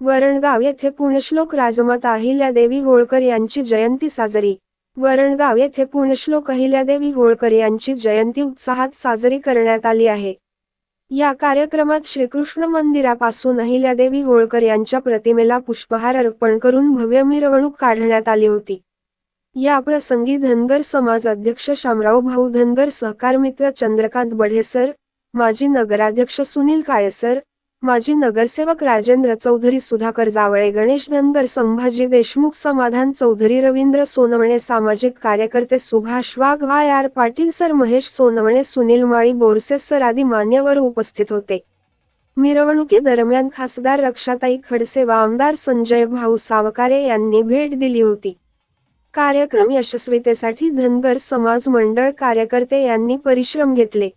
वरणगाव येथे पुण्यश्लोक राजमाता अहिल्यादेवी होळकर यांची जयंती साजरी. वरणगाव येथे पुण्यश्लोक अहिल्यादेवी होळकर यांची जयंती उत्साहात साजरी करण्यात आली आहे. या कार्यक्रमात श्रीकृष्ण मंदिरापासून अहिल्यादेवी होळकर यांच्या प्रतिमेला पुष्पहार अर्पण करून भव्य मिरवणूक काढण्यात आली होती. या प्रसंगी धनगर समाज अध्यक्ष शामराव भाऊ धनगर सहकार मित्र चंद्रकांत बढेसर माजी नगराध्यक्ष सुनील काळेसर माजी नगरसेवक राजेंद्र चौधरी सुधाकर जावळे गणेश धनगर संभाजी देशमुख समाधान चौधरी रवींद्र सोनवणे सामाजिक कार्यकर्ते Subhash Wagh Y R Patil sir Mahesh Sonawane Sunil Mali Borse sir आदी मान्यवर उपस्थित होते. मिरवणुकीदरम्यान खासदार रक्षाताई खडसे व आमदार संजय भाऊ सावकारे यांनी भेट दिली होती. कार्यक्रम यशस्वीतेसाठी धनगर समाज मंडळ कार्यकर्ते यांनी परिश्रम घेतले.